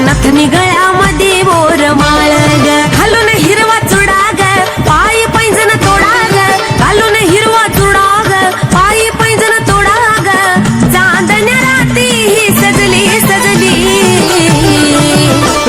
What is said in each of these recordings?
नथनी गळ्यामध्ये मोर माळ ग घालून हिरवा चुडा ग पायी पैंजण तोडा ग घालून हिरवा चुडा ग पायी पैंजण तोडा ग चांदण्या राती ही सजली सजली.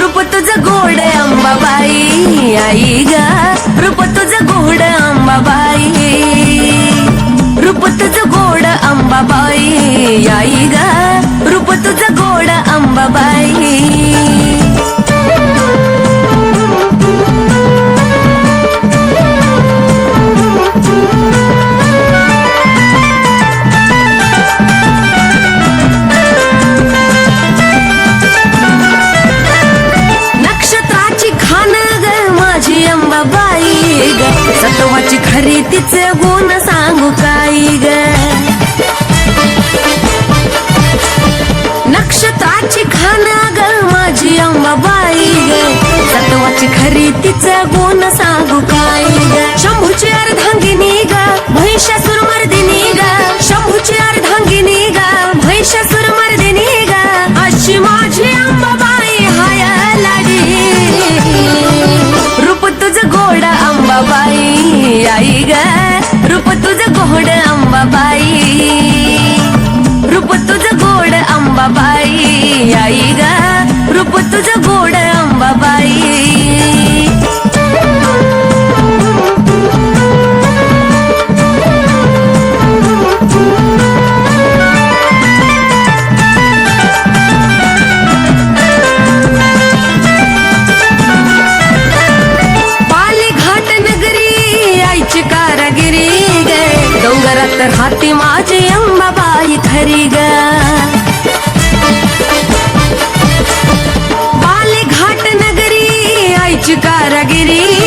रूप तुझं गोड अंबाबाई आई ग. रूप तुझं गोड अंबाबाई. रूप तुझं गोड अंबाबाई आई ग. रूप तुझं गोड अंबाबाई. नक्षत्राची खान ग माझी अंबाबाई ग. सत्वाची खरी तिचे गुण सांगू काही ग. सत्वाची खरी तिचा गुण सांगू काय? ग शंभूची अर्धांगिनी ग महिषासुर मर्दिनी ग शंभूची अर्धांगिनी ग महिषासुर मर्दिनी ग अशी माझी अंबाबाई हाय लाडी रूप तुझ गोड अंबाबाई आई ग. रूप तुझ गोड अंबाबाई. रूप तुझं गोड अंबाबाई आई डोंगरात माझी अंबाबाई खरी ग. पाली घाट नगरी आईची कारागिरी.